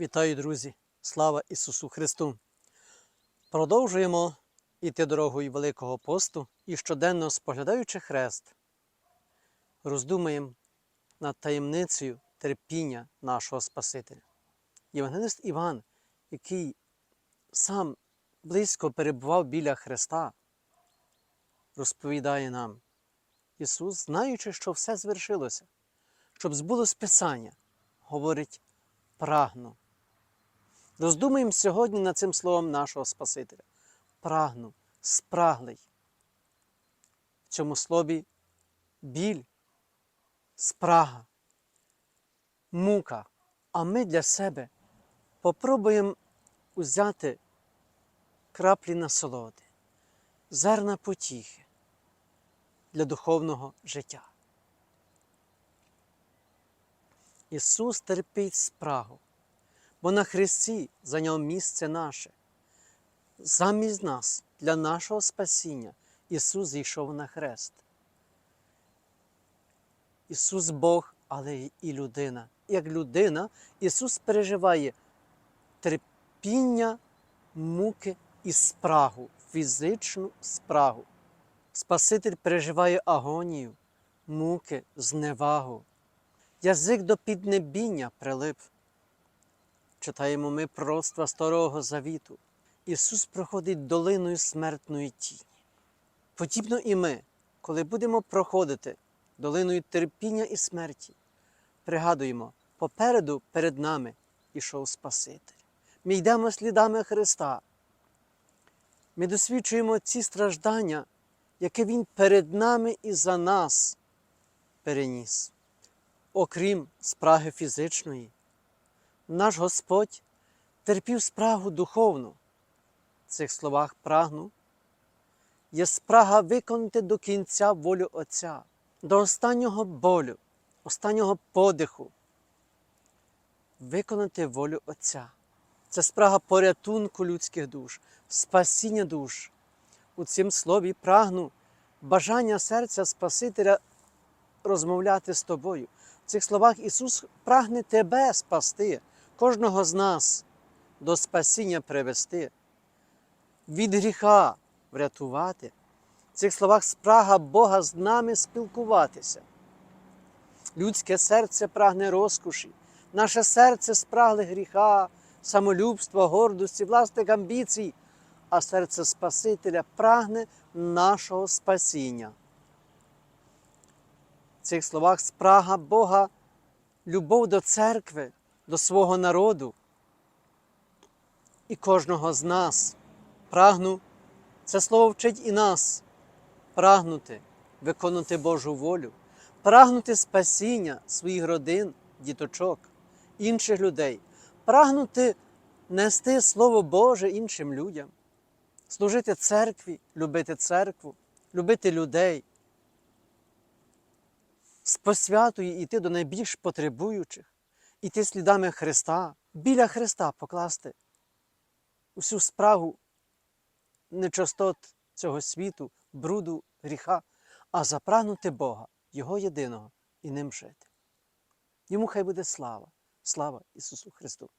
Вітаю, друзі! Слава Ісусу Христу! Продовжуємо йти дорогою Великого посту і щоденно споглядаючи хрест, роздумаємо над таємницею терпіння нашого Спасителя. Євангелист Іван, який сам близько перебував біля Христа, розповідає нам, Ісус, знаючи, що все звершилося, щоб збулось Писання, говорить прагну. Роздумаємо сьогодні над цим словом нашого Спасителя. Прагну, спраглий. В цьому слові біль, спрага, мука. А ми для себе попробуємо узяти краплі насолоди, зерна потіхи для духовного життя. Ісус терпить спрагу, бо на Христі зайняв місце наше. Замість нас, для нашого спасіння, Ісус зійшов на хрест. Ісус Бог, але і людина. Як людина, Ісус переживає терпіння, муки і спрагу, фізичну спрагу. Спаситель переживає агонію, муки, зневагу. Язик до піднебіння прилип. Читаємо ми пророцтва Старого Завіту. Ісус проходить долиною смертної тіні. Подібно і ми, коли будемо проходити долиною терпіння і смерті, пригадуємо, попереду перед нами ішов Спаситель. Ми йдемо слідами Христа. Ми досвідчуємо ці страждання, які Він перед нами і за нас переніс. Окрім спраги фізичної, наш Господь терпів спрагу духовну. В цих словах прагну є спрага виконати до кінця волю Отця, до останнього болю, останнього подиху, виконати волю Отця. Це спрага порятунку людських душ, спасіння душ. У цім слові прагну бажання серця Спасителя розмовляти з тобою. В цих словах Ісус прагне тебе спасти, кожного з нас до спасіння привести, від гріха врятувати. В цих словах спрага Бога з нами спілкуватися. Людське серце прагне розкоші, наше серце спрагле гріха, самолюбства, гордості, власних амбіцій, а серце Спасителя прагне нашого спасіння. В цих словах спрага Бога, любов до церкви, до свого народу і кожного з нас. Прагну, це слово вчить і нас прагнути виконувати Божу волю, прагнути спасіння своїх родин, діточок, інших людей, прагнути нести Слово Боже іншим людям, служити церкві, любити церкву, любити людей з посвятою йти до найбільш потребуючих, іти слідами Христа, біля Христа покласти усю спрагу нечастот цього світу, бруду, гріха, а запрагнути Бога, Його єдиного і ним жити. Йому хай буде слава, слава Ісусу Христу!